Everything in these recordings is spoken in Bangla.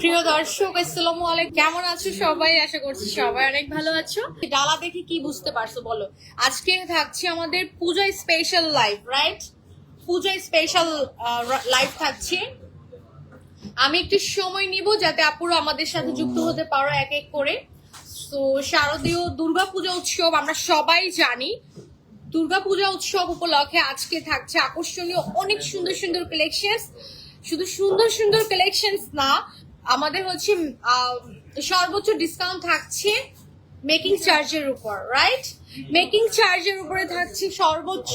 প্রিয় দর্শক, আসসালামু আলাইকুম। কেমন আছো সবাই? আশা করছি সবাই অনেক ভালো আছো। ডালা দেখে কি বুঝতে পারছ বলো? আজকে থাকছে আমাদের Puja special live right Puja special live থাকছে। আমি একটু সময় নিব যাতে আপুরা আমাদের সাথে যুক্ত হতে পারো এক এক করে। তো শারদীয় দুর্গাপূজা উৎসব আমরা সবাই জানি। দুর্গাপূজা উৎসব উপলক্ষে আজকে থাকছে আকর্ষণীয় অনেক সুন্দর সুন্দর কালেকশনস শুধু সুন্দর সুন্দর কালেকশনস না, আমাদের হচ্ছে সর্বোচ্চ ডিসকাউন্ট থাকছে মেকিং চার্জের উপর রাইট মেকিং চার্জের উপরে থাকছে সর্বোচ্চ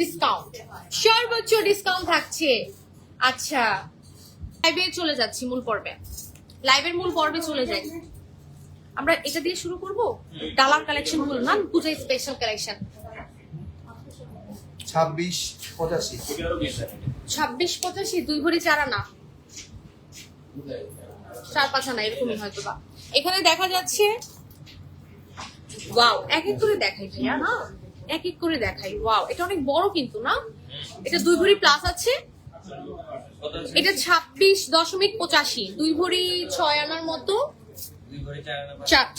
ডিসকাউন্ট সর্বোচ্চ ডিসকাউন্ট থাকছে আচ্ছা লাইভে চলে যাচ্ছি মূল পর্বে। লাইভের মূল পর্বে চলে যাই। আমরা এটা দিয়ে শুরু করব? ডালার কালেকশনগুলো না? পূজা স্পেশাল কালেকশন ছাব্বিশ পঁচাশি। ছাব্বিশ পঁচাশি দুই ভরি চারা না চার পাঁচ আনা এরকমই হয়তো বা এখানে দেখা যাচ্ছে ওয়াও এক এক করে দেখাই ভাইয়া না? এক এক করে দেখাই ওয়াও এটা অনেক বড় কিন্তু না? এটা দুই ভরি প্লাস আছে। এটা ছাব্বিশ দশমিক পঁচাশি দুই ভরি ছয় আনার মতো।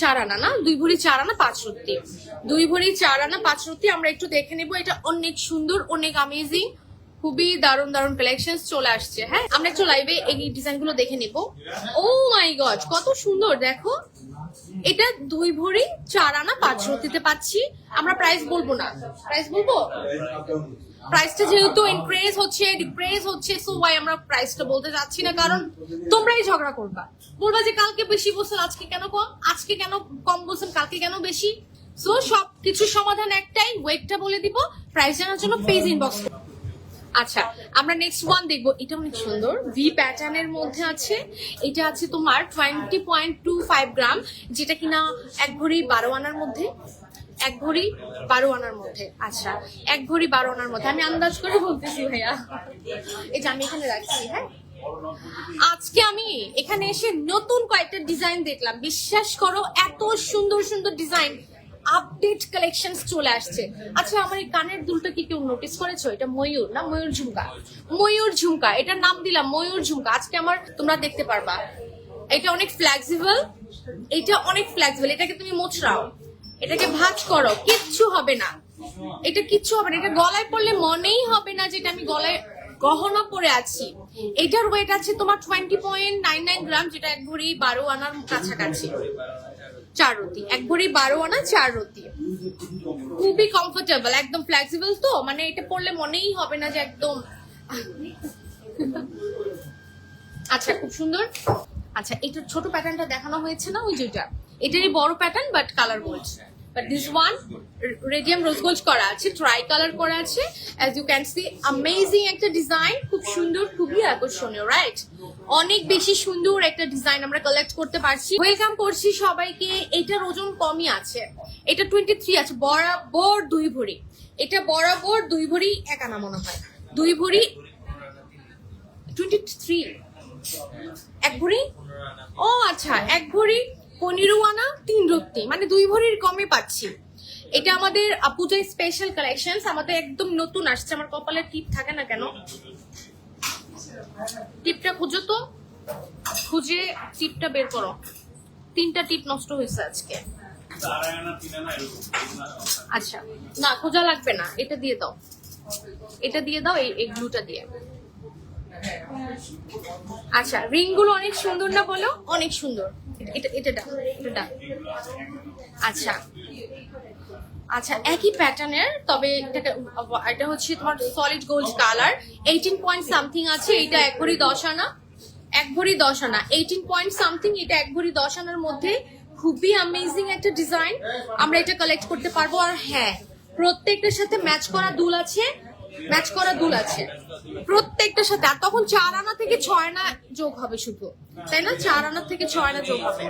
চার আনা না? দুই ভরি চার আনা পাঁচ রত্তি দুই ভরি চার আনা পাঁচ রত্তি আমরা একটু দেখে নেব। এটা অনেক সুন্দর অনেক অ্যামেজিং খুবই দারুণ দারুণ কালেকশন চলে আসছে হ্যাঁ? আমরা একটু লাইভে এই ডিজাইনগুলো দেখে নিব। ও মাই গজ কত সুন্দর, দেখো। এটা দুই ভরি, চার আনা, পাঁচ রত্তিতে পাচ্ছি। আমরা প্রাইস বলব না। প্রাইস বলব? প্রাইসটা যেহেতু ইনক্রেজ হচ্ছে ডিক্রেজ হচ্ছে সো ওয়াই আমরা প্রাইসটা বলতে যাচ্ছি না? কারণ তোমরাই ঝগড়া করবা। বলবা যে কালকে বেশি বলছেন, আজকে কেন কম? আজকে কেন কম বলছেন, কালকে কেন বেশি? সো সব কিছু সমাধান একটাই ওয়েটটা বলে দিব। প্রাইস জানার জন্য পেজ ইনবক্স আচ্ছা আমরা নেক্সট ওয়ান দেখব। এটা অনেক সুন্দর। ভি প্যাটার্নের মধ্যে আছে। এটা আছে তোমার twenty point two five gram যেটা কিনা এক ভরি বারো আনার মধ্যে। এক ভরি বারো আনার মধ্যে। আচ্ছা এক ভরি বারো আনার মধ্যে। আমি আন্দাজ করে বলতেছি, ভাইয়া। এই যে আমি এখানে রাখছি হ্যাঁ? আজকে আমি এখানে এসে নতুন কয়েকটা ডিজাইন দেখলাম। বিশ্বাস করো, এত সুন্দর সুন্দর ডিজাইন আপডেট কালেকশন চলে আসছে। আচ্ছা আমার এই কানের দুলটা কি কেউ নোটিস করেছ? এটা ময়ূর না ময়ূর ঝুমকা? ময়ূর ঝুমকা, এটার নাম দিলাম ময়ূর ঝুমকা। আজকে আমার তোমরা দেখতে পারবা। এটা অনেক ফ্লেক্সিবল এটা অনেক ফ্লেক্সিবল এটাকে তুমি মোচড়াও। এটাকে ভাঁজ করো। কিচ্ছু হবে না। এটা কিচ্ছু হবে না। এটা গলায় পড়লে মনেই হবে না যে এটা আমি গলায় গহনা পরে আছি। এটার ওয়েট আছে তোমার twenty point nine nine gram যেটা এক ভরি বারো আনার কাছাকাছি। চার রতি। এক ভরি বারো আনা, চার রতি। খুবই কমফোর্টেবল একদম ফ্লেক্সিবল তো মানে এটা পড়লে মনেই হবে না যে একদম। আচ্ছা খুব সুন্দর। আচ্ছা এটা ছোট প্যাটার্নটা দেখানো হয়েছে না, ওই যেটা এটারই বড় pattern but colour gold but this one radium rose gold করা আছে ট্রাই কালার করা আছে. As you can see amazing একটা ডিজাইন খুব সুন্দর, খুবই আকর্ষণীয় রাইট অনেক বেশি সুন্দর একটা ডিজাইন আমরা কালেক্ট করতে পারছি। ওয়েলকাম করছি সবাইকে, এটার ওজন কমই আছে। এটা টোয়েন্টি থ্রি আছে, বরাবর দুই ভরি। এটা বরাবর দুই ভরি এক আনা মনে হয়। দুই ভরি টোয়েন্টি থ্রি এক ভরি? ও আচ্ছা এক ভরি পনেরো আনা তিন রত্তি মানে দুই ভরির কমে পাচ্ছি। এটা আমাদের পূজায় স্পেশাল কালেকশন আমাদের একদম নতুন আসছে। আমার কপালে টিপ থাকে না কেন? টিপটা খুঁজো তো। খুঁজে টিপটা বের করো। তিনটা টিপ নষ্ট হয়েছে আজকে। আচ্ছা। না, খোঁজা লাগবে না। এটা দিয়ে দাও। এটা দিয়ে দাও, এই গ্লুটা দিয়ে। আচ্ছা রিংগুলো অনেক সুন্দর না বলো? অনেক সুন্দর। এটা এটা এটা আচ্ছা। আচ্ছা একই প্যাটার্নের তবে এটা হচ্ছে তোমার solid gold colour eighteen point something আছে এটা এক ভরি দশ আনা। এক ভরি দশ আনা। এইটিন পয়েন্ট সামথিং এটা এক ভরি দশ আনার মধ্যে খুবই অ্যামেজিং একটা ডিজাইন আমরা এটা কালেক্ট করতে পারব। আর হ্যাঁ প্রত্যেকটার সাথে ম্যাচ করা দুল আছে। ম্যাচ করা দুল আছে। প্রত্যেকটার সাথে, আর তখন চার আনা থেকে ছয় আনা যোগ হবে শুধু। তাই না? চার আনা থেকে ছয় আনা যোগ হবে।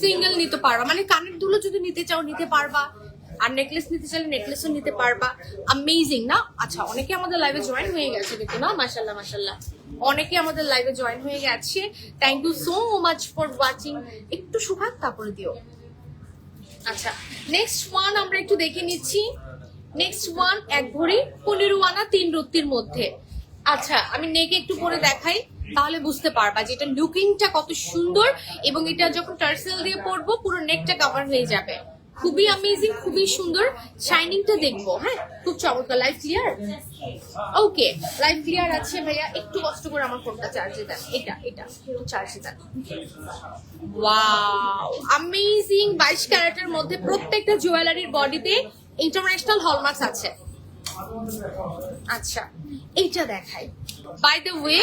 সিঙ্গেল নিতে পারবা। মানে কানের দুলো যদি নিতে চাও, নিতে পারবা। আর নেকলেস নিতে চাইলে নেকলেসও নিতে পারবা। আমেজিং না? আচ্ছা অনেকে আমাদের লাইভে জয়েন হয়ে গেছে কিন্তু, না? মাশাল্লাহ মাশাল্লাহ অনেকে আমাদের লাইভে জয়েন হয়ে গেছে। Thank you so much for watching একটু সুভাগ, তারপরে দিও। আচ্ছা নেক্সট ওয়ান আমরা একটু দেখে নিচ্ছি। নেক্সট ওয়ান এক ভরি পনেরো আনা তিন রত্তির মধ্যে। আচ্ছা আমি নেকে একটু পরে দেখাই, তাহলে বুঝতে পারবা যে এটা লুকিংটা কত সুন্দর এবং এটা যখন টার্সেল দিয়ে পরবো, পুরো নেকটা কভার হয়ে যাবে। খুবই অ্যামেজিং খুবই সুন্দর। শাইনিংটা দেখব হ্যাঁ? খুব চমৎকার। Life clear okay life clear আছে ভাইয়া। একটু কষ্ট করে আমার ফোনটা চার্জে দেন। এটা এটা চার্জে দেন। ওয়াও অ্যামেজিং বাইশ ক্যারেটের মধ্যে প্রত্যেকটা জুয়েলারির বডিতে ইন্টারন্যাশনাল হলমার্কস আছে। আচ্ছা এইটা দেখাই। বাই দ্য ওয়ে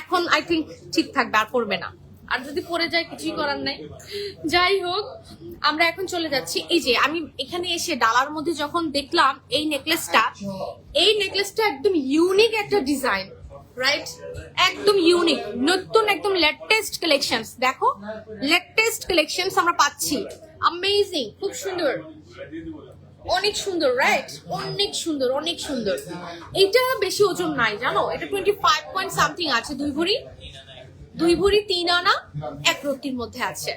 এখন আই থিঙ্ক ঠিক থাকবে, আর পড়বে না। আর যদি পড়ে যায়, কিছুই করার নাই। যাই হোক, আমরা এখন চলে যাচ্ছি। এই যে, আমি এখানে এসে ডালার মধ্যে যখন দেখলাম এই নেকলেসটা এই নেকলেসটা একদম ইউনিক একটা ডিজাইন রাইট একদম ইউনিক নতুন একদম লেটেস্ট কালেকশনস দেখো লেটেস্ট কালেকশনস আমরা পাচ্ছি। অ্যামেজিং খুব সুন্দর। অনেক সুন্দর রাইট অনেক সুন্দর অনেক সুন্দর। এটা বেশি ওজন নাই, জানো? এটা টোয়েন্টি ফাইভ পয়েন্ট সামথিং আছে দুই ভরি। দুই ভরি তিন আনা এক রত্তির মধ্যে আছে।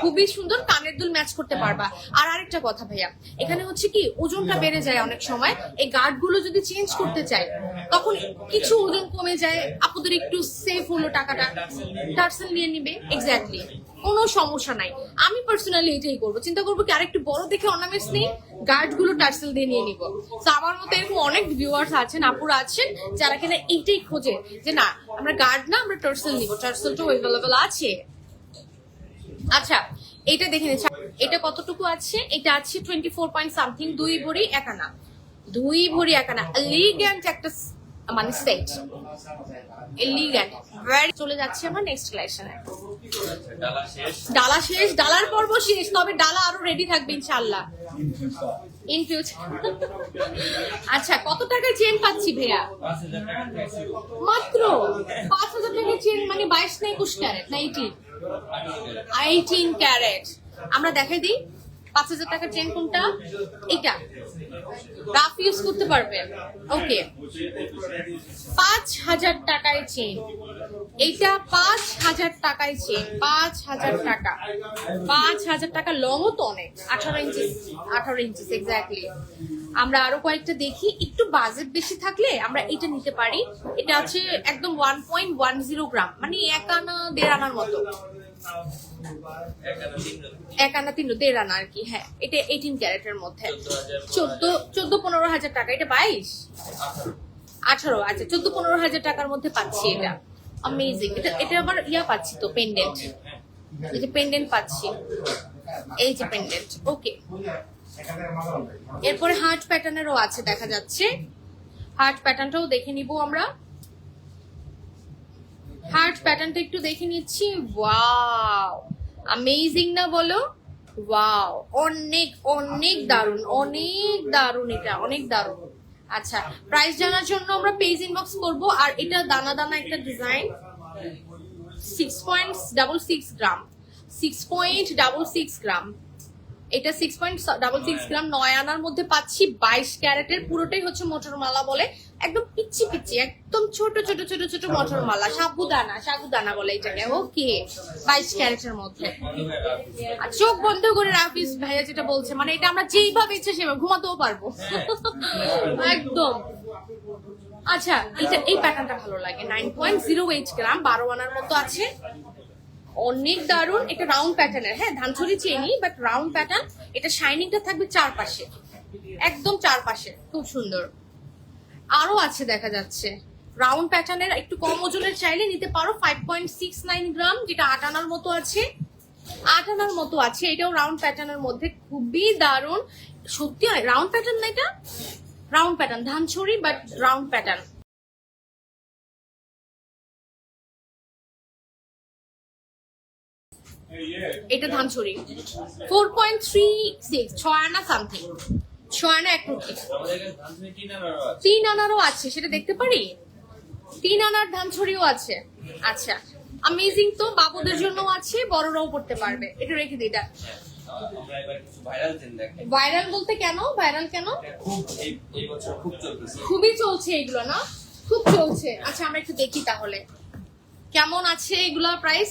খুবই সুন্দর, কানের দুল ম্যাচ করতে পারবা। আর আরেকটা কথা ভাইয়া, এখানে হচ্ছে কি, ওজনটা বেড়ে যায় অনেক সময়। এই গার্ডগুলো যদি চেঞ্জ করতে চাই, তখন কিছু ওজন কমে যায়। আপুদের একটু সেফ হলো টাকাটা। টার্সেল নিয়ে নিবে এক্স্যাক্টলি কোনো সমস্যা নাই। আমি পার্সোনালি এটাই করব। চিন্তা করব কি আরেকটু বড় দেখে অর্নামেন্টস নেই গার্ডগুলো টার্সেল দিয়ে নিয়ে নিবো। তো আমার মতো এরকম অনেক ভিউয়ার্স আছেন, আপুরা আছেন, যারা কিনা এইটাই খোঁজে যে না, আমরা গার্ড না, আমরা টার্সেল নিবো। টার্সেলটাও অ্যাভেলেবেল আছে। আচ্ছা এটা দেখে নিচ্ছি। এটা কতটুকু আছে? এটা আছে টোয়েন্টি ফোর পয়েন্ট সামথিং দুই ভরি একানা দুই ভরি একানা লিগ্যান্ট একটা মানে সেট লিগ্যান্ট ভেরি চলে যাচ্ছে আমরা নেক্সট কালেকশনে ডালা শেষ ডালার পর্ব শেষ তবে ডালা আরও রেডি থাকবে ইনশাল্লাহ ইন ফিউচার আচ্ছা কত টাকায় চেন পাচ্ছি ভাইয়া? টাকা মাত্র পাঁচ হাজার টাকায় চেন মানে বাইশ না একুশ ক্যারেট না এইটিন এইটিন ক্যারেট আমরা দেখাই দিই। পাঁচ হাজার টাকার চেন কোনটা? এটা রাফ ইউজ করতে পারবেন ওকে পাঁচ হাজার টাকায় চেন এইটা পাঁচ হাজার টাকায় চেন পাঁচ হাজার টাকা। পাঁচ হাজার টাকা লংও তো অনেক। আঠারো ইঞ্চিস আঠারো ইঞ্চিস এক্স্যাক্টলি আমরা আরও কয়েকটা দেখি। একটু বাজেট বেশি থাকলে আমরা এটা নিতে পারি। এটা আছে একদম one point one zero gram মানে এক আনা দেড় আনার মতো। এক আনা তিন দেড় আনা আর কি হ্যাঁ। এটা এইটিন ক্যারেটের মধ্যে। চোদ্দ চোদ্দ পনেরো হাজার টাকা, এটা বাইশ? আঠারো আচ্ছা চোদ্দ পনেরো হাজার টাকার মধ্যে পাচ্ছি এটা। অ্যামেজিং এটা এটা আবার ইয়া পাচ্ছি তো পেন্ডেন্ট এই যে পেন্ডেন্ট পাচ্ছি। এই যে পেন্ডেন্ট ওকে এরপরে হার্ট প্যাটার্নেরও আছে, দেখা যাচ্ছে। হার্ট প্যাটার্নটাও দেখে নিব আমরা। হার্ট প্যাটার্নটা একটু দেখে নিচ্ছি। ওয়াও অ্যামেজিং না বলো? ওয়াও অনেক অনেক দারুণ অনেক দারুণ এটা, অনেক দারুণ। আচ্ছা প্রাইস জানার জন্য আমরা পেজ ইনবক্স করব, আর এটা দানা দানা একটা design six point double six gram six point double six gram এটা six point double six gram নয় আনার মধ্যে পাচ্ছি, বাইশ ক্যারেটের, পুরোটাই হচ্ছে মোটর মালা বলে। একদম পিচ্ছি পিচ্ছি, একদম ছোট ছোট ছোট ছোট মোটর মালা, সাবুদানা সাবুদানা বলে এটাকে, ওকে, বাইশ ক্যারেটের মধ্যে। আর চোখ বন্ধ করে রাফিস ভাইয়া যেটা বলছে মানে এটা আমরা যেইভাবে ইচ্ছে সেভাবে ঘুমাতেও পারব। একদম। আচ্ছা এটা এই প্যাটার্নটা ভালো লাগে। Nine point zero eight gram বারো আনার মতো আছে। অনেক দারুণ, এটা রাউন্ড প্যাটার্নের হ্যাঁ ধানছড়ি চেনি বাট রাউন্ড প্যাটার্ন এটা শাইনিংটা থাকবে চারপাশে। একদম চারপাশে, খুব সুন্দর। আরও আছে দেখা যাচ্ছে। রাউন্ড প্যাটার্নের একটু কম ওজনের চাইলে নিতে পারো five point six nine gram যেটা আট আনার মতো আছে। আট আনার মতো আছে, এটাও রাউন্ড প্যাটার্নের মধ্যে খুবই দারুণ। সত্যি হয় রাউন্ড প্যাটার্ন না এটা? রাউন্ড প্যাটার্ন ধানছড়ি বাট রাউন্ড প্যাটার্ন এটা ধানছড়ি ফোর পয়েন্ট থ্রি সিক্স ছয় আনা সামথিং ছয় আনা এক আমাদের তিন আনারও আছে, সেটা দেখতে পারি? তিন আনার ধানছড়িও আছে। আচ্ছা অ্যামেজিং তো, বাবুদের জন্য আছে, বড়রাও পড়তে পারবে। এটা রেখে দিই এটা ভাইরাল বলতে কেন? ভাইরাল কেন? খুবই চলছে এগুলো, না? খুব চলছে। আচ্ছা আমরা একটু দেখি তাহলে। কেমন আছে এগুলোর প্রাইস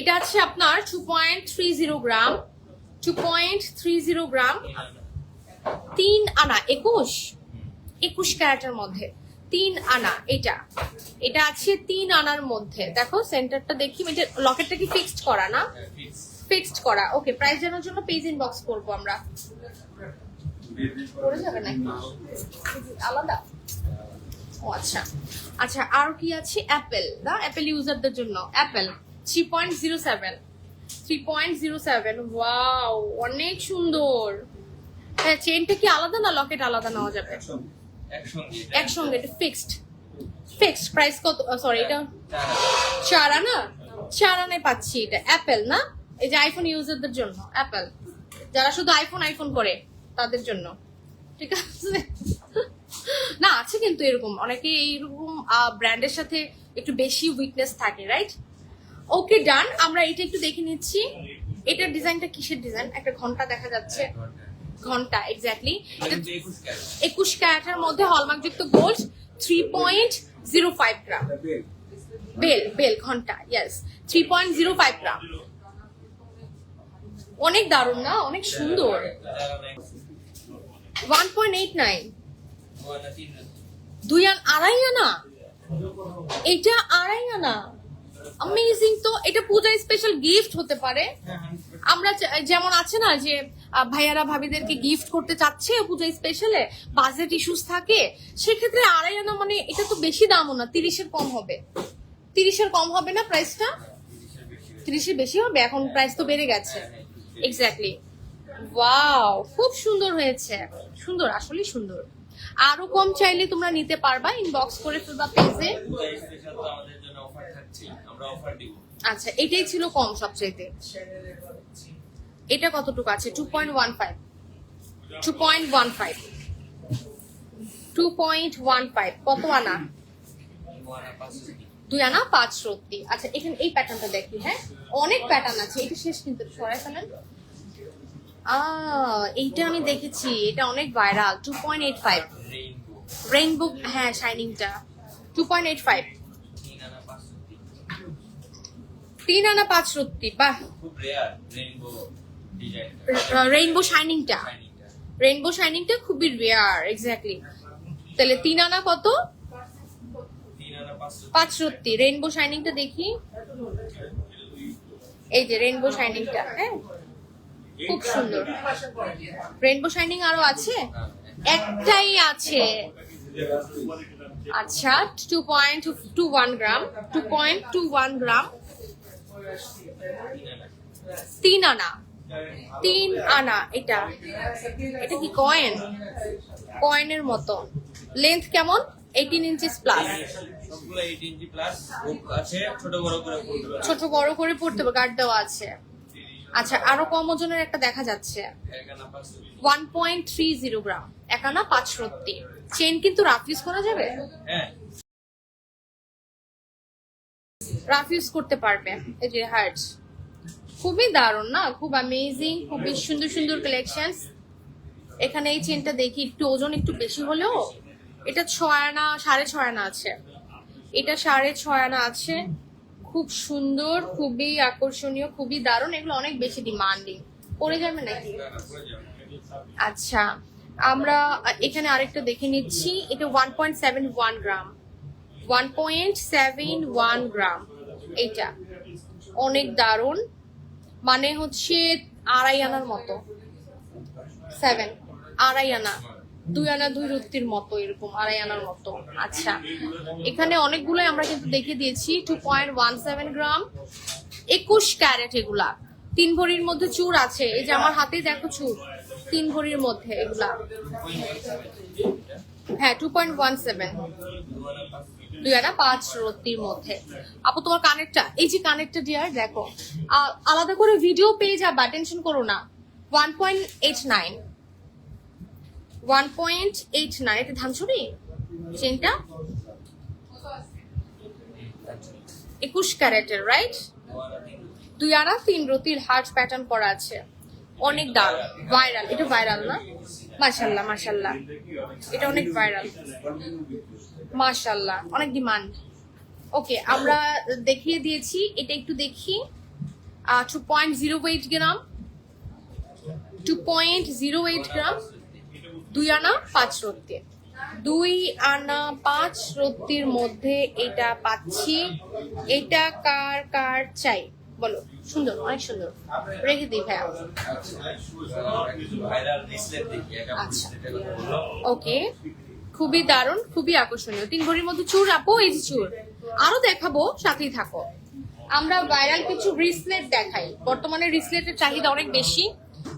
এটা আছে আপনার two point three zero gram two point three zero gram তিন আনা, একুশ? একুশ ক্যারেটের মধ্যে। তিন আনা, এটা। এটা আছে তিন আনার মধ্যে। দেখো, সেন্টারটা দেখি, এটা লকেটটা কি ফিক্সড করা না? ফিক্সড করা। ওকে প্রাইস জানার জন্য পেজ ইনবক্স করব আমরা। আলাদা? ও আচ্ছা। আচ্ছা আর কি আছে? অ্যাপেল না? অ্যাপেল ইউজারদের জন্য। Apple three point zero seven three point zero seven wow অনেক সুন্দর। হ্যাঁ চেনটা কি আলাদা না লকেট আলাদা নেওয়া যাবে? একসঙ্গে এটা ফিক্সড ফিক্সড প্রাইস কত সরি এটা চার। আনা চার আনায় পাচ্ছি এটা অ্যাপেল না? এই যে আইফোন ইউজারদের জন্য অ্যাপেল যারা শুধু আইফোন আইফোন করে তাদের জন্য। ঠিক আছে? না আছে কিন্তু এরকম। অনেকে এইরকম ব্র্যান্ডের সাথে একটু বেশি উইকনেস থাকে রাইট ওকে ডান আমরা এটা একটু দেখে নিচ্ছি। এটার ডিজাইনটা কিসের ডিজাইন? একটা ঘণ্টা দেখা যাচ্ছে। ঘণ্টা এক্স্যাক্টলি একুশ ক্যারেট একুশ ক্যারেটের মধ্যে হলমার্কযুক্ত gold three point zero five gram bell bell, ঘণ্টা yes three point zero five gram অনেক দারুণ না? অনেক সুন্দর। ওয়ান পয়েন্ট এইট নাইন দুই আড়াই আনা? এটা আড়াই আনা? অ্যামেজিং তো, এটা পূজায় স্পেশাল গিফট হতে পারে। আমরা যেমন আছে না যে ভাইয়ারা ভাবিদেরকে গিফট করতে চাচ্ছে পূজায় স্পেশালে বাজেট ইস্যুস থাকে, সেক্ষেত্রে আড়াই আনা মানে এটা তো বেশি দামও না, তিরিশের কম হবে। তিরিশের কম হবে না প্রাইসটা তিরিশের বেশি হবে, এখন প্রাইস তো বেড়ে গেছে। এক্স্যাক্টলি ওয়াও খুব সুন্দর হয়েছে। সুন্দর, আসলেই সুন্দর। আরও কম চাইলে তোমরা নিতে পারবা ইনবক্স করে ফেলবা পেজে আমরা অফার দিব আচ্ছা এটাই ছিল কম সবচাইতে। এটা কতটুকু আছে? Two point one five two point one five two point one five কত আনা? দুই আনা, পাঁচ সত্যি। আচ্ছা এখানে এই প্যাটার্নটা দেখি হ্যাঁ? অনেক প্যাটার্ন আছে। এটা শেষ কিন্তু, সরাই ফেলেন। এইটা আমি দেখেছি। এটা অনেক viral two point eight five rainbow হ্যাঁ শাইনিংটা টু পয়েন্ট এইট ফাইভ তিন আনা পাঁচশো তিন আনা পাঁচ সত্যি বাহ। খুব রেয়ার রেইনবো শাইনিংটা রেইনবো শাইনিংটা খুবই রেয়ার এক্স্যাক্টলি তাহলে তিন আনা কত? পাঁচ সত্যি রেইনবো শাইনিংটা দেখি। এই যে রেইনবো শাইনিংটা হ্যাঁ? খুব সুন্দর। রেইনবো শাইনিং আরও আছে? একটাই আছে। আচ্ছা two point two one gram two point two one gram তিন আনা। তিন আনা এটা। এটা কি কয়েন কয়েনের মতো। লেন্থ কেমন? এইটিন ইঞ্চিস প্লাস ছোট বড় করে পড়তে হবে গার্ড দেওয়া আছে। আচ্ছা আরও কম ওজনের একটা দেখা যাচ্ছে। One point three zero gram Ekana পাঁচ সত্যি চেন কিন্তু রাফ ইউজ করা যাবে? হ্যাঁ। রাফ ইউজ করতে পারবে, এই যে হার্টস খুবই দারুণ না? খুব অ্যামেজিং খুবই সুন্দর সুন্দর কালেকশন এখানে এই চেনটা দেখি, একটু ওজন একটু বেশি হলেও এটা ছয় আনা, সাড়ে ছয় আনা আছে। এটা সাড়ে ছয় আনা আছে। খুব সুন্দর, খুবই আকর্ষণীয়, খুবই দারুণ। এগুলো অনেক বেশি ডিমান্ডিং পড়ে যাবে নাকি? আচ্ছা আমরা এখানে আরেকটা দেখে নিচ্ছি। এটা one point seven one gram one point seven one gram. এইটা। অনেক দারুণ। মানে হচ্ছে আড়াই আনার মতো। সেভেন। আড়াই আনা। দুই আনা, দুই রুক্তির মতো এরকম, আড়াই আনার মতো। আচ্ছা। এখানে অনেকগুলোই আমরা কিন্তু দেখে দিয়েছি। Two point one seven gram. একুশ ক্যারেট এগুলা। তিন ভরির মধ্যে চুর আছে। এই যে আমার হাতে দেখো চুর। তিন ভরির মধ্যে এগুলা। হ্যাঁ টু পয়েন্ট ওয়ান সেভেন দুই আনা পাঁচ রত্তির মধ্যে। আপু, তোমার কানেরটা এই যে কানেরটা ডিয়ার দেখো আলাদা করে ভিডিও পেয়ে যাবা টেনশন করো না। One point eight nine one point eight nine এটা ধানছড়ি চেনটা একুশ ক্যারেটের রাইট দুই আনা তিন রতির হার্ট প্যাটার্ন করা আছে। অনেক দারুণ ভাইরাল এটা ভাইরাল না? মাশাল্লাহ মাশাল্লাহ। এটা অনেক ভাইরাল মাশাল্লাহ অনেক ডিমান্ড ওকে আমরা দেখিয়ে দিয়েছি এটা একটু দেখি। Two point zero eight gram two point zero eight gram দুই আনা পাঁচ রত্তি। দুই আনা পাঁচ রত্তির মধ্যে এটা পাচ্ছি। এটা কার কার চাই? বলো সুন্দর অনেক সুন্দর। রেখে দিই ভাইয়া। আচ্ছা। ওকে খুবই দারুণ খুবই আকর্ষণীয়। তিন ভরির মধ্যে চুর আপু এই যে চুর। আরও দেখাবো সাথেই থাকো। আমরা ভাইরাল কিছু রিসলেট দেখাই। বর্তমানে রিসলেটের চাহিদা অনেক বেশি।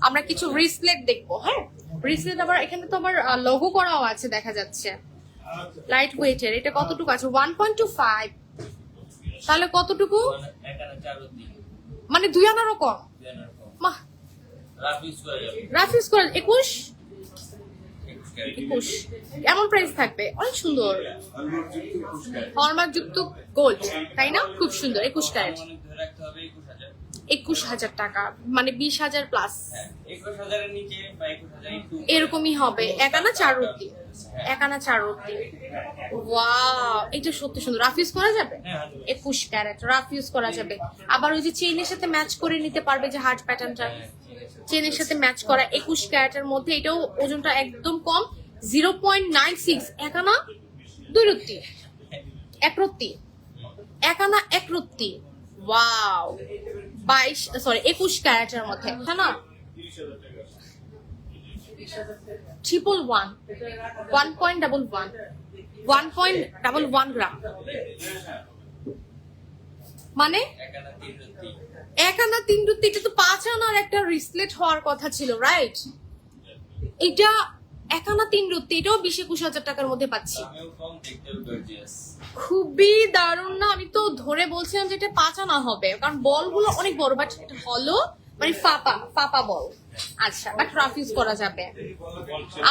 আমরা কিছু রিসলেট দেখব হ্যাঁ? রিসলেট আবার এখানে তো আবার লোগো করাও আছে দেখা যাচ্ছে। লাইট ওয়েটের এটা কতটুকু আছে? ওয়ান পয়েন্ট টু ফাইভ তাহলে কতটুকু? মানে দুই আনারও কম। মা। রাফ ইউজ করা একুশ? একুশ এমন প্রাইস থাকবে। অনেক সুন্দর। হলমার্ক যুক্ত গোল্ড তাই না? খুব সুন্দর একুশ ক্যারেট অনেক ধরে রাখতে হবে একুশ হাজার টাকা মানে বিশ হাজার প্লাস এরকমই হবে। একানা চার রুটি একানা চার রুটি ওয়াও এটা সত্যি সুন্দর। রাফ ইউজ করা যাবে? হ্যাঁ একুশ ক্যারেট। রাফ ইউজ করা যাবে। আবার ওই যে চেইনের সাথে ম্যাচ করে নিতে পারবে যে হার্ট প্যাটার্নটা চেনের সাথে ম্যাচ করা একুশ ক্যারেটের মধ্যে এটাও ওজনটা একদম কম। জিরো পয়েন্ট নাইন সিক্স একানা দুই রত্তি এক রত্তি একানা এক রত্তি ওয়াও বাইশ সরি একুশ ক্যারেটের মধ্যে হ্যাঁ না? Triple one one point double one one point double one gram মানে? এক আনা তিন রুটি, এটা তো পাঁচ আনার একটা রিসলেট হওয়ার কথা ছিল রাইট এটা এক আনা তিন রুটি এটাও বিশ একুশ হাজার টাকার মধ্যে পাচ্ছি। খুবই দারুণ না আমি তো ধরে বলছিলাম যে এটা পাঁচ আনা হবে কারণ বলগুলো অনেক বড় বাট এটা হলো মানে ফাপা ফাপা বল। আচ্ছা বাট রাফ ইউজ করা যাবে।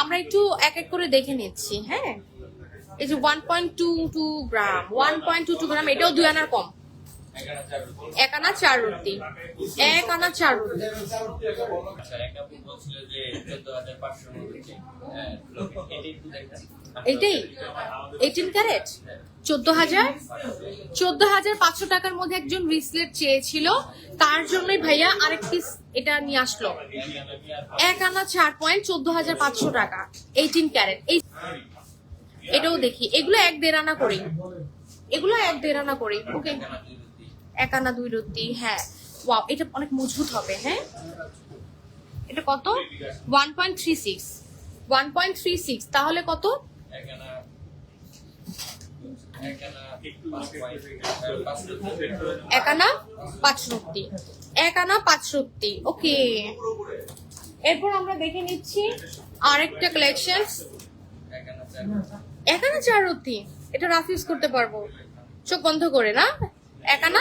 আমরা একটু এক এক করে দেখে নিচ্ছি হ্যাঁ? এই যে one point two two gram one point two two gram এটাও দুই আনার কম। একানা এক আনা চার রুটি। এক আনা চার রুটি। আচ্ছা হ্যাঁ এটাই এইটিন ক্যারেট চোদ্দ হাজার? চোদ্দ হাজার পাঁচশো টাকার মধ্যে একজন রিসলেট চেয়েছিল। তার জন্যই ভাইয়া আরেক পিস এটা নিয়ে আসলো। এক আনা চার পয়েন্ট চোদ্দ হাজার পাঁচশো টাকা এইটিন ক্যারেট এই এটাও দেখি। এগুলো এক দেড় আনা করি এগুলো এক দেড় আনা করি ওকে এক আনা দুই রুটি হ্যাঁ। ওয়াও এটা অনেক মজবুত হবে হ্যাঁ। এটা কত? One point three six one point three six তাহলে কত? এক আনা পাঁচ রুটি। এক আনা পাঁচ রুটি, ওকে। এরপর আমরা দেখে নিচ্ছি আরেকটা কালেকশন এক আনা চার রুটি, এটা রাফ ইউজ করতে পারব। চোখ বন্ধ করে, না? এক আনা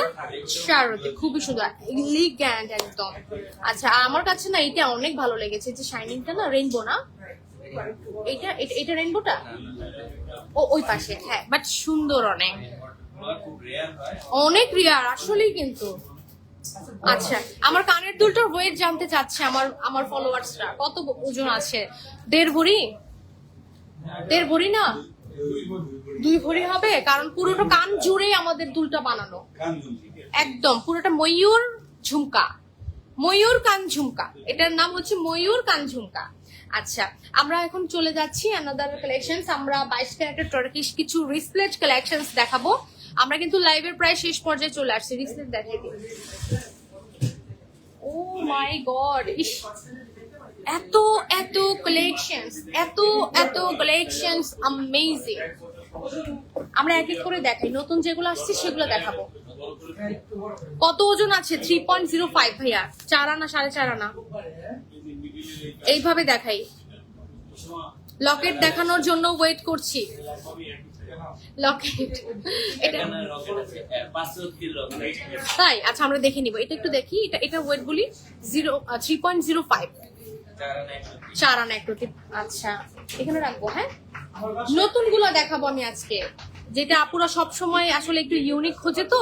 চার খুবই সুন্দর। লিগ্যান্ড একদম। আচ্ছা আমার কাছে না এটা অনেক ভালো লেগেছে, যে শাইনিংটা না রেইনবো না? এটা এটা- রেইনবোটা ও, ওই পাশে হ্যাঁ বাট সুন্দর অনেক। অনেক রিয়ার আসলেই কিন্তু। আচ্ছা আমার কানের দুলটার ওয়েট জানতে চাচ্ছে আমার আমার ফলোয়ার্সরা কত ওজন আছে? দেড় ভরি? দেড় ভরি না? দুই ভরি হবে কারণ পুরোটা কান জুড়ে আমাদের দুলটা বানানো। একদম পুরোটা ময়ূর ঝুমকা। ময়ূর কান ঝুমকা। এটার নাম হচ্ছে ময়ূর কান ঝুমকা। আচ্ছা আমরা এখন চলে যাচ্ছি অ্যানাদার কালেকশনস আমরা বাইশ ক্যারেটের টার্কিশ কিছু রিসপ্লেট কালেকশনস দেখাবো। আমরা কিন্তু লাইভের প্রায় শেষ পর্যায়ে চলে আসছি রিসপ্লেট দেখাই দিই। ও মাই গড ইস! এত এত কালেকশনস এত এত কালেকশনস অ্যামেজিং আমরা এক এক করে দেখাই। নতুন যেগুলো আসছে, সেগুলো দেখাবো। কত ওজন আছে? থ্রি পয়েন্ট জিরো ফাইভ ভাইয়া। চার আনা, সাড়ে চার আনা। এইভাবে দেখাই। লকেট দেখানোর জন্য ওয়েট করছি। লকেট। এটা তাই? আচ্ছা আমরা দেখে নিব। এটা একটু দেখি। এটা এটা ওয়েট বলি? Zero three point zero five চার আনা এক রুটি। আচ্ছা এখানে রাখব হ্যাঁ? নতুনগুলো দেখাবো আমি আজকে, যেটা আপুরা সব সময় আসলে একটু ইউনিক খোঁজে তো?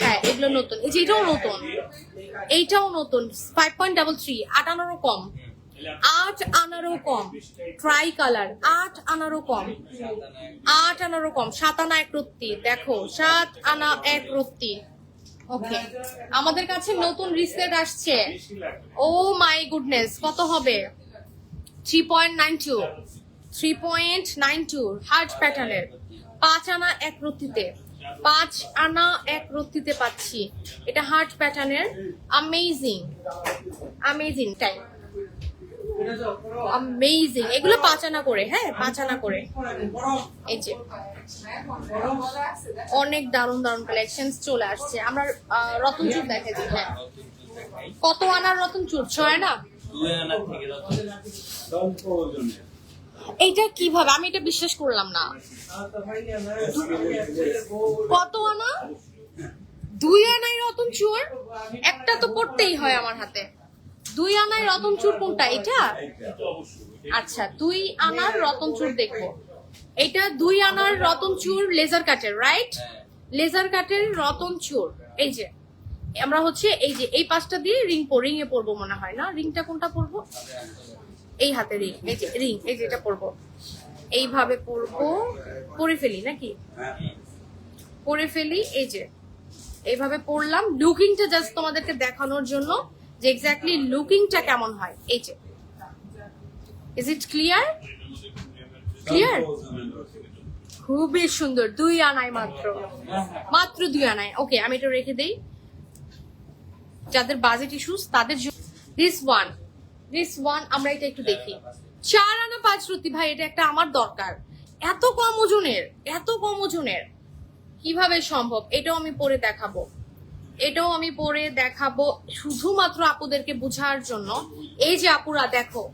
হ্যাঁ এগুলো নতুন। এই যে এটাও নতুন। এইটাও নতুন। ফাইভ পয়েন্ট ডাবল থ্রি আট আনারও কম। আট আনারও কম। ট্রাই কালার আট আনারও কম। আট আনারও কম। সাত আনা এক রত্তি দেখো, সাত আনা এক রত্তি ওকে আমাদের কাছে নতুন রিসেট আসছে। ও মাই গুডনেস কত হবে? Three point nine two three point nine two heart প্যাটার্নের পাঁচ আনা এক রত্তিতে। পাঁচ আনা এক রত্তিতে পাচ্ছি। এটা হার্ট প্যাটার্নের আমেজিং আমেজিং টাইম আমেজিং এগুলো পাঁচ আনা করে হ্যাঁ পাঁচ আনা করে। এই যে। অনেক দারুণ দারুণ কালেকশন চলে আসছে। আমরা রতন চুর দেখে দিই হ্যাঁ। কত আনার রতন চুর? ছয় না এইটা কীভাবে? আমি এটা বিশ্বাস করলাম না। কত আনা? দুই আনাই রতন চুর? একটা তো পড়তেই হয় আমার হাতে। দুই আনাই রতন চুর কোনটা? এটা আচ্ছা দুই আনার রতন চুর দেখব। এটা দুই আনার রতন চুর লেজার কাটের রাইট লেজার কাটের রতন চুর, এই যে। আমরা হচ্ছে এই যে, এই পাঁচটা দিয়ে রিং রিং এ পরবো মনে হয় না? রিংটা কোনটা পরবো? এই হাতে রিং এই যে রিং এই যে এটা পরবো। এইভাবে পরবো। পরে ফেলি নাকি? পরে ফেলি, এই যে। এইভাবে পরলাম। লুকিংটা জাস্ট তোমাদেরকে দেখানোর জন্য যে এক্স্যাক্টলি লুকিংটা কেমন হয়। এই যে। ইজ ইট ক্লিয়ার ক্লিয়ার খুবই সুন্দর, দুই আনায় মাত্র। মাত্র দুই আনায়। ওকে আমি এটা রেখে দেই। যাদের বাজেট ইস্যুস তাদের দিস ওয়ান দিস ওয়ান আমরা এটা একটু দেখি। চার আনা পাঁচ রুটি ভাই, এটা একটা আমার দরকার। এত কম ওজনের, এত কম ওজনের। কীভাবে সম্ভব? এটাও আমি পরে দেখাবো। এটাও আমি পরে দেখাবো শুধুমাত্র আপুদেরকে বোঝার জন্য। এই যে আপুরা, দেখো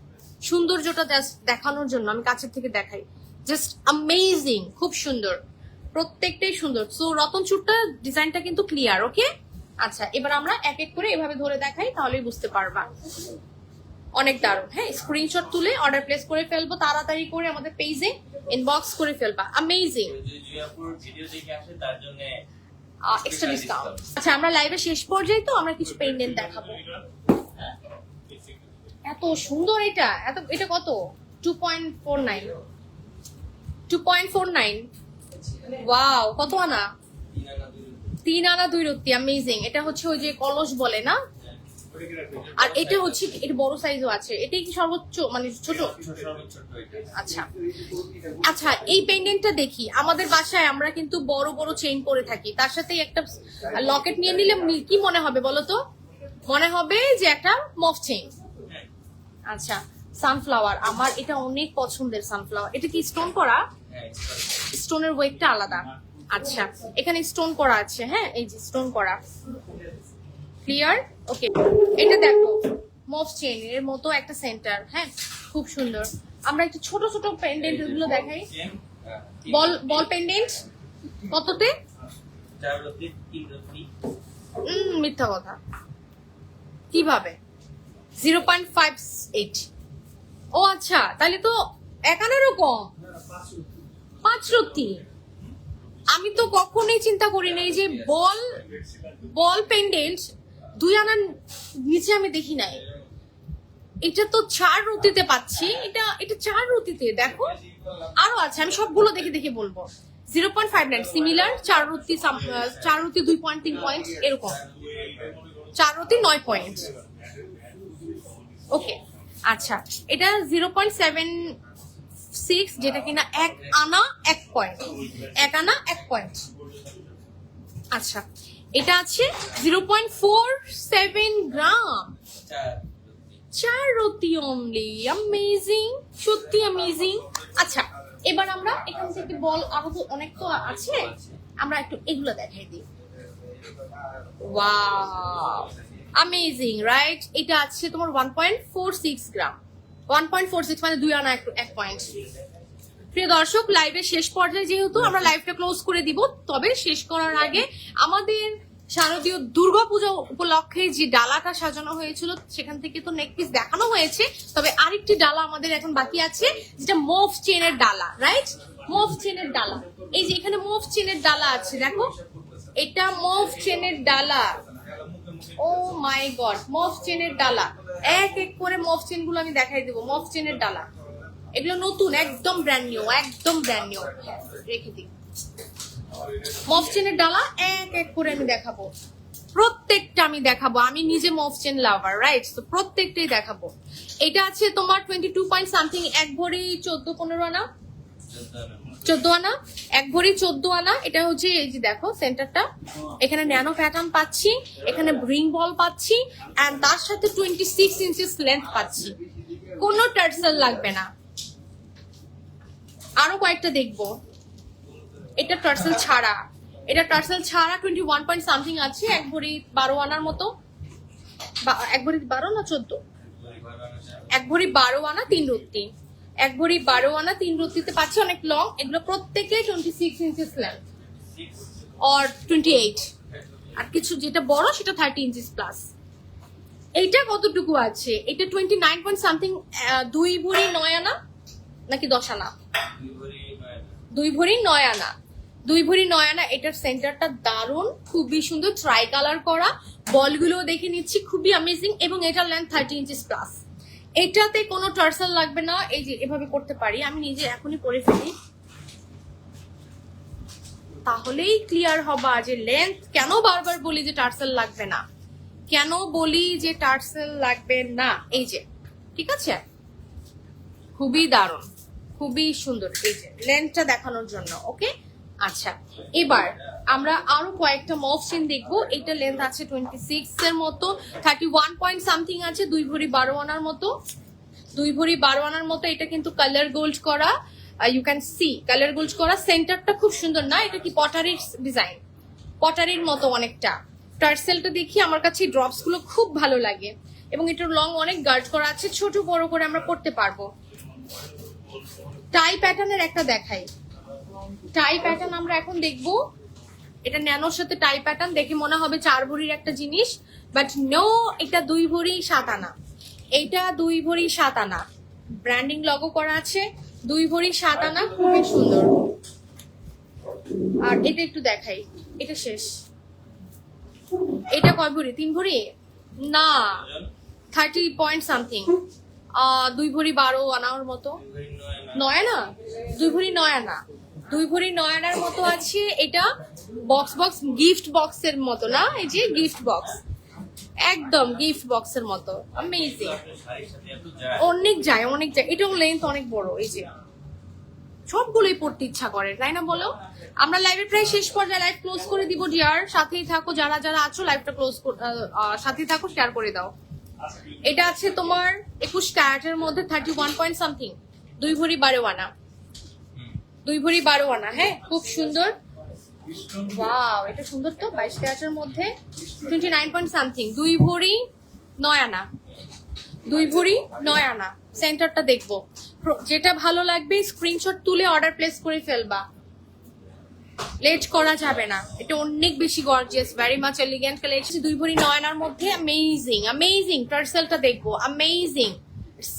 সৌন্দর্যটা দেখানোর জন্য আমি কাছের থেকে দেখাই। জাস্ট অ্যামেজিং খুব সুন্দর। প্রত্যেকটাই সুন্দর। সো রতন চুটটা ডিজাইনটা কিন্তু ক্লিয়ার ওকে আচ্ছা এবার আমরা এক এক করে এভাবে ধরে দেখাই তাহলেই বুঝতে পারবা। অনেক দারুণ হ্যাঁ? স্ক্রিনশট তুলে অর্ডার প্লেস করে ফেলব তাড়াতাড়ি করে আমাদের পেজে ইনবক্স করে ফেলবা। অ্যামেজিং এক্সট্রা ডিসকাউন্ট আচ্ছা আমরা লাইভে শেষ পর্যায়ে তো আমরা কিছু পেন্ডেন্ট দেখাবো। এত সুন্দর এটা? এত, এটা কত? Two point four nine two point four nine wow কত আনা? তিন আনা দুই রত্তি অ্যামেজিং এটা হচ্ছে ওই যে কলস বলে, না? আর এটা হচ্ছে এটা বড় সাইজও আছে। এটাই কি সর্বোচ্চ মানে ছোট? আচ্ছা। আচ্ছা এই পেন্ডেন্টটা দেখি। আমাদের বাসায় আমরা কিন্তু বড় বড় চেইন পরে থাকি। তার সাথে একটা লকেট নিয়ে নিলে কি মনে হবে বলো তো? মনে হবে যে একটা মফ চেইন আচ্ছা সানফ্লাওয়ার আমার এটা অনেক পছন্দের সানফ্লাওয়ার এটা কি স্টোন করা? হ্যাঁ স্টোনের ওয়েটটা আলাদা। আচ্ছা এখানে স্টোন করা আছে হ্যাঁ? এই যে স্টোন করা। ক্লিয়ার ওকে এটা দেখো মফ চেইন এর মতো একটা সেন্টার হ্যাঁ? খুব সুন্দর। আমরা একটু ছোট ছোট পেন্ডেন্টগুলো দেখাই। হ্যাঁ, বল বল পেন্ডেন্ট কততে? মিথ্যা কথা। কীভাবে? জিরো পয়েন্ট ফাইভ এইট ও আচ্ছা তাহলে তো একানেরও কম। পাঁচ রত্তি আমি তো কখনোই চিন্তা করি নাই যে বল বল পেন্ডেন্ট দুই আনার নিচে আমি দেখি নাই। এটা তো চার রুটিতে পাচ্ছি এটা এটা চার রুটিতে দেখো। আরও আছে আমি সবগুলো দেখে দেখে বলব। Zero point five nine similar চার আহ, চার রুটি দুই পয়েন্ট তিন পয়েন্ট এরকম। চার রুটি নয় পয়েন্ট ওকে আচ্ছা এটা জিরো পয়েন্ট সেভেন সিক্স যেটা কিনা এক আনা, এক পয়েন্ট এক আনা, এক পয়েন্ট আচ্ছা এটা আছে zero point four seven gram চার রুটি অনলি অ্যামেজিং সত্যি অ্যামেজিং আচ্ছা এবার আমরা এখান থেকে বল, আরও তো অনেক তো আছে। আমরা একটু এগুলো দেখাই দিই। ওয়াও অ্যামেজিং রাইট এটা আছে তোমার one point four six gram one point four six মানে দুই আনা এক- পয়েন্ট প্রিয় দর্শক লাইভের শেষ পর্যায়ে যেহেতু আমরা লাইভটা ক্লোজ করে দিব, তবে শেষ করার আগে আমাদের শারদীয় দুর্গাপূজা উপলক্ষে যে ডালাটা সাজানো হয়েছিল, সেখান থেকে তো নেক পিস দেখানো হয়েছে, তবে আরেকটি ডালা আমাদের এখন বাকি আছে, যেটা মোফ চেনের ডালা রাইট মোফ চেনের ডালা। এই যে এখানে মোফ চেনের ডালা আছে, দেখো। এটা মোফ চেনের ডালা। ও মাই গড, মফ চেনের ডালা। এক এক করে মফ চেনগুলো আমি দেখাই দেবো, মফ চেনের ডালা। এগুলো নতুন, একদম ব্র্যান্ড নিউ একদম ব্র্যান্ড নিউ রেখে দিই। মফ চেনের ডালা এক এক করে আমি দেখাবো। প্রত্যেকটা আমি দেখাবো, আমি নিজে মফ চেন লাভার রাইট তো প্রত্যেকটাই দেখাবো। এটা আছে তোমার টোয়েন্টি টু পয়েন্ট সামথিং এক ভরি চোদ্দ পনেরো আনা। চোদ্দ আনা। এক ভরি চোদ্দ আনা, এটা হচ্ছে এই যে দেখো সেন্টারটা এখানে ন্যানো প্যাটার্ন পাচ্ছি, এখানে ব্রিং বল পাচ্ছি অ্যান্ড তার সাথে টোয়েন্টি সিক্স ইঞ্চেস লেন্থ পাচ্ছি। কোনো টার্সেল লাগবে না। আরও কয়েকটা দেখব। এটা টার্সেল ছাড়া। এটা টার্সেল ছাড়া টোয়েন্টি ওয়ান পয়েন্ট সামথিং আছে, এক ভরি বারো আনার মতো। এক ভরি বারো না চোদ্দ। এক ভরি বারো আনা, তিন রত্তি। এক ভরি বারো আনা, তিন রত্তিতে পাচ্ছি অনেক লং এগুলো প্রত্যেকে twenty six inches length or twenty eight আর কিছু যেটা বড়, সেটা থার্টি ইঞ্চিস প্লাস এইটা কতটুকু আছে? এটা টোয়েন্টি নাইন পয়েন্ট সামথিং দুই ভরি নয় আনা, নাকি দশ আনা? দুই ভরি নয় আনা। দুই ভরি নয় আনা, এটার সেন্টারটা দারুণ, খুবই সুন্দর ট্রাই কালার করা। বলগুলো দেখে নিচ্ছি, খুবই অ্যামেজিং এবং এটার লেন্থ থার্টি ইঞ্চিস প্লাস এটাতে কোনো টার্সেল লাগবে না, এই যে এভাবে করতে পারি, আমি নিজে এখনই করে ফেলি। তাহলেই ক্লিয়ার হবা যে লেন্থ কেন বারবার বলি যে টার্সেল লাগবে না? কেন বলি যে টার্সেল লাগবে না? এই যে, ঠিক আছে? খুবই দারুণ, খুবই সুন্দর, এই যে লেন্থটা দেখানোর জন্য ওকে আচ্ছা এবার আমরা আরও কয়েকটা মফসিন দেখব। এটা লেন্থ আছে টোয়েন্টি সিক্স এর মতো থার্টি ওয়ান পয়েন্ট সামথিং আছে, দুই ভরি বারো আনার মতো। দুই ভরি বারো আনার মতো, এটা কিন্তু কালার গোল্ড করা। You can see colour gold করা। সেন্টারটা খুব সুন্দর না, এটা কি পটারির ডিজাইন পটারির মতো অনেকটা। টার্সেলটা দেখি, আমার কাছে ড্রপসগুলো খুব ভালো লাগে। এবং এটার লং অনেক গার্ড করা আছে, ছোট বড় করে আমরা করতে পারব। টাই প্যাটার্নের একটা দেখাই। টাই প্যাটার্ন আমরা এখন দেখব। এটা ন্যানোর সাথে টাই প্যাটার্ন দেখে মনে হবে চার ভরির একটা জিনিস বাট নো এটা দুই ভরি সাত আনা। এইটা দুই ভরি সাত আনা। ব্র্যান্ডিং লগো করা আছে, দুই ভরি সাত আনা, খুবই সুন্দর। আর এটা একটু দেখাই, এটা শেষ। এটা কয় ভরি? তিন ভরি? না? থার্টি পয়েন্ট সামথিং দুই ভরি বারো আনার মতো। নয় আনা? দুই ভরি নয় আনা। দুই ভরি নয় আনার মতো আছে। এটা বক্স বক্স গিফট বক্সের মতো না? এই যে গিফট বক্স একদম গিফট বক্সের মতো। অ্যামেজিং। অনেক যায় অনেক যায়। এটাও লেন্থ অনেক বড়, এই যে। সবগুলোই পড়তে ইচ্ছা করে, তাই না বলো? আমরা লাইভের প্রায় শেষ পর্যায়ে লাইভ ক্লোজ করে দিব ডিয়ার সাথেই থাকো, যারা যারা আছো লাইভটা ক্লোজ সাথেই থাকো শেয়ার করে দাও। এটা আছে তোমার একুশ ক্যারেটের মধ্যে থার্টি ওয়ান পয়েন্ট সামথিং দুই ভরি বারো হুম। দুই ভরি বারো আনা হ্যাঁ? খুব সুন্দর। ওয়াও এটা সুন্দর তো, বাইশ ক্যারেটের মধ্যে। টোয়েন্টি নাইন পয়েন্ট সামথিং দুই ভরি নয় আনা। দুই ভরি নয় আনা সেন্টারটা দেখব। যেটা ভালো লাগবে স্ক্রিনশট তুলে অর্ডার প্লেস করে ফেলবা। লেট করা যাবে না, এটা অনেক বেশি gorgeous very much elegant collection দুই ভরি নয়নার মধ্যে অ্যামেজিং অ্যামেজিং টার্সেলটা দেখব অ্যামেজিং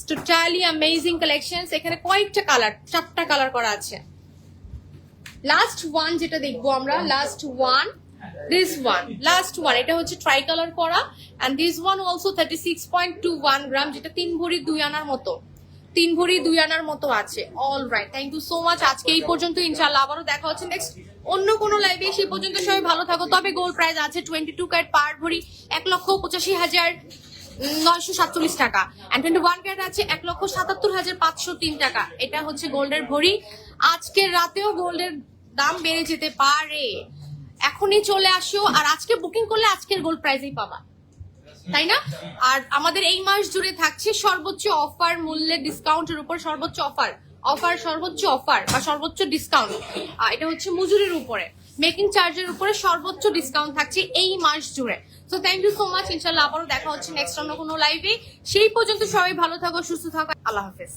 টোটালি অ্যামেজিং কালেকশন এখানে কয়েকটা কালার চারটা কালার করা আছে। লাস্ট ওয়ান যেটা দেখব আমরা last one this one last one এটা হচ্ছে ট্রাই কালার করা and this one also thirty six point two one gram যেটা তিন ভরি দুই আনার মতো, তিন ভরি দুই আনার মতো আছে all right thank you so much আজকে এই পর্যন্ত ইনশাল্লাহ আবারও দেখা হচ্ছে নেক্সট অন্য কোনো লাইভে সেই পর্যন্ত সবাই ভালো থাকো, তবে গোল্ড প্রাইস আছে টোয়েন্টি টু ক্যারেট পার ভরি, এক লক্ষ পঁচাশি হাজার নয়শো সাতচল্লিশ টাকা। অ্যান্ড টোয়েন্টি ওয়ান ক্যারেট আছে এক লক্ষ সাতাত্তর হাজার পাঁচশো তিন টাকা। এটা হচ্ছে গোল্ডের ভরি। আজকের রাতেও গোল্ডের দাম বেড়ে যেতে পারে। এখনই চলে আসো আর আজকে বুকিং করলে আজকের গোল্ড প্রাইজেই পাবা। তাই না? আর আমাদের এই মাস জুড়ে থাকছে সর্বোচ্চ অফার মূল্যে ডিসকাউন্টের উপর সর্বোচ্চ অফার অফার সর্বোচ্চ অফার বা সর্বোচ্চ ডিসকাউন্ট এটা হচ্ছে মজুরির উপরে। মেকিং চার্জের উপরে সর্বোচ্চ ডিসকাউন্ট থাকছে এই মাস জুড়ে। তো থ্যাংক ইউ সো মাচ ইনশাল্লাহ আবারও দেখা হচ্ছে নেক্সট অন্য কোনো লাইভে সেই পর্যন্ত সবাই ভালো থাকো, সুস্থ থাকো। আল্লাহ হাফেজ।